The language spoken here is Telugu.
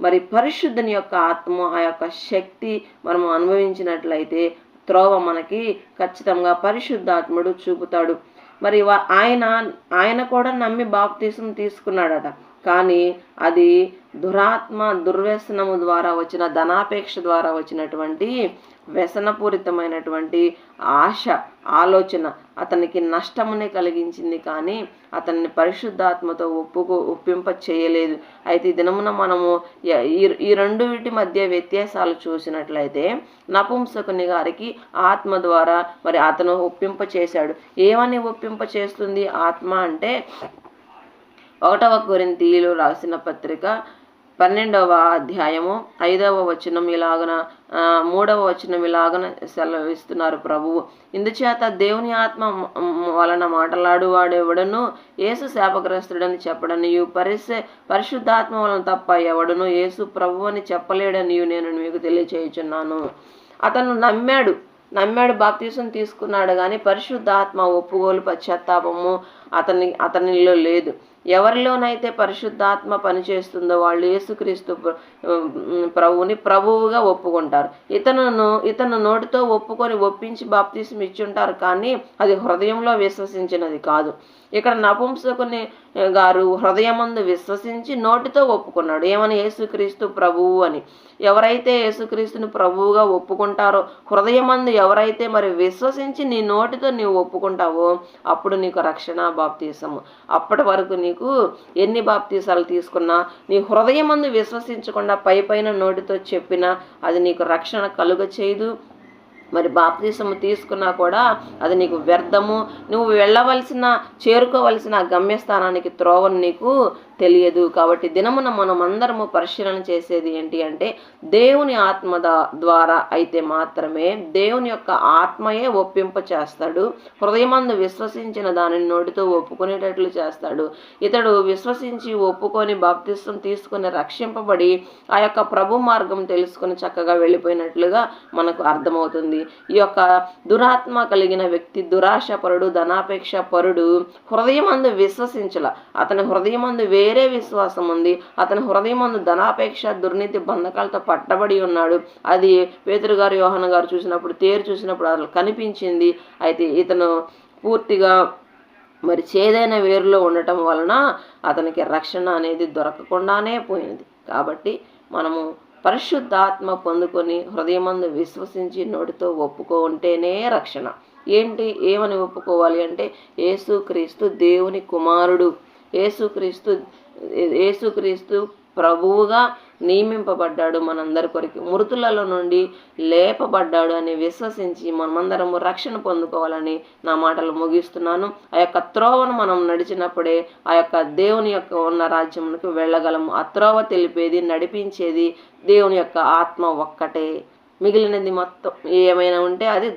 మరి పరిశుద్ధుని యొక్క ఆత్మ ఆ యొక్క శక్తి మనం అనుభవించినట్లయితే త్రోవ మనకి ఖచ్చితంగా పరిశుద్ధాత్ముడు చూపుతాడు. మరి ఆయన ఆయన కూడా నమ్మి బాప్తీసం తీసుకున్నాడట. కానీ అది దురాత్మ దుర్వ్యసనము ద్వారా వచ్చిన ధనాపేక్ష ద్వారా వచ్చినటువంటి వ్యసనపూరితమైనటువంటి ఆశ ఆలోచన అతనికి నష్టమునే కలిగించింది కానీ అతన్ని పరిశుద్ధాత్మతో ఒప్పుకో ఒప్పింప చేయలేదు. అయితే దినమున మనము ఈ ఈ రెండు వీటి మధ్య వ్యత్యాసాలు చూసినట్లయితే నపుంసకుని గారికి ఆత్మ ద్వారా మరి అతను ఒప్పింప చేశాడు. ఏమని ఒప్పింప చేస్తుంది? ఆత్మ అంటే ఒకటవ కొరింతీయులు రాసిన పత్రిక పన్నెండవ అధ్యాయము ఐదవ వచనం ఇలాగన మూడవ వచనం ఇలాగన సెలవిస్తున్నారు ప్రభువు. ఇందుచేత దేవుని ఆత్మ వలన మాట్లాడువాడెవడను యేసు శాపగ్రస్తుడని చెప్పడనియు. పరిశ పరిశుద్ధాత్మ వలన తప్ప ఎవడను? యేసు ప్రభు అని చెప్పలేడనియు నేను మీకు తెలియచేయుచున్నాను. అతను నమ్మాడు నమ్మాడు బాప్తీసం తీసుకున్నాడు కానీ పరిశుద్ధాత్మ ఒప్పుగోలు పశ్చాత్తాపము అతని అతనిలో లేదు. ఎవరిలోనైతే పరిశుద్ధాత్మ పనిచేస్తుందో వాళ్ళు యేసుక్రీస్తు ప్రభువుని ప్రభువుగా ఒప్పుకుంటారు. ఇతను ఇతను నోటితో ఒప్పుకొని ఒప్పించి బాప్తీసం ఇచ్చుంటారు కానీ అది హృదయంలో విశ్వసించినది కాదు. ఇక్కడ నపుంసకుని గారు హృదయమందు విశ్వసించి నోటితో ఒప్పుకున్నాడు. ఏమని? యేసుక్రీస్తు ప్రభువు అని. ఎవరైతే యేసుక్రీస్తుని ప్రభువుగా ఒప్పుకుంటారో హృదయమందు ఎవరైతే మరి విశ్వసించి నీ నోటితో నీవు ఒప్పుకుంటావో అప్పుడు నీకు రక్షణ బాప్తీసము. అప్పటి వరకు నీకు ఎన్ని బాప్తీసాలు తీసుకున్నా నీ హృదయమందు విశ్వసించకుండా పై పైన నోటితో చెప్పినా అది నీకు రక్షణ కలుగ చేయదు. మరి బాప్తీసము తీసుకున్నా కూడా అది నీకు వ్యర్థము. నువ్వు వెళ్ళవలసిన చేరుకోవలసిన గమ్యస్థానానికి త్రోవను నీకు తెలియదు. కాబట్టి దినమున మనం అందరము పరిశీలన చేసేది ఏంటి అంటే దేవుని ఆత్మ ద్వారా అయితే మాత్రమే దేవుని యొక్క ఆత్మయే ఒప్పింప చేస్తాడు. హృదయమందు విశ్వసించిన దానిని నోటితో ఒప్పుకునేటట్లు చేస్తాడు. ఇతడు విశ్వసించి ఒప్పుకొని బాప్తిస్వం తీసుకుని రక్షింపబడి ఆ యొక్క ప్రభు మార్గం తెలుసుకొని చక్కగా వెళ్ళిపోయినట్లుగా మనకు అర్థమవుతుంది. ఈ యొక్క దురాత్మ కలిగిన వ్యక్తి దురాశ పరుడు ధనాపేక్ష పరుడు హృదయమందు విశ్వసించల. అతని హృదయమందు వే వేరే విశ్వాసం ఉంది. అతని హృదయమందు ధనాపేక్ష దుర్నీతి బంధకాలతో పట్టబడి ఉన్నాడు. అది పేతురు గారు యోహన గారు చూసినప్పుడు తేరు చూసినప్పుడు అసలు కనిపించింది. అయితే ఇతను పూర్తిగా మరి చేదైన వేరులో ఉండటం వలన అతనికి రక్షణ అనేది దొరకకుండానే పోయింది. కాబట్టి మనము పరిశుద్ధాత్మ పొందుకొని హృదయమందు విశ్వసించి నోటితో ఒప్పుకుంటేనే రక్షణ. ఏంటి? ఏమని ఒప్పుకోవాలి అంటే యేసుక్రీస్తు దేవుని కుమారుడు. యేసుక్రీస్తు యేసుక్రీస్తు ప్రభువుగా నియమింపబడ్డాడు మనందరి కొరకు. మృతులలో నుండి లేపబడ్డాడు అని విశ్వసించి మనమందరము రక్షణ పొందుకోవాలని నా మాటలు ముగిస్తున్నాను. ఆ యొక్క త్రోవను మనం నడిచినప్పుడే ఆ యొక్క దేవుని యొక్క ఉన్న రాజ్యమునకు వెళ్ళగలము. ఆ త్రోవ తెలిపేది నడిపించేది దేవుని యొక్క ఆత్మ ఒక్కటే. మిగిలినది మొత్తం ఏమైనా ఉంటే అది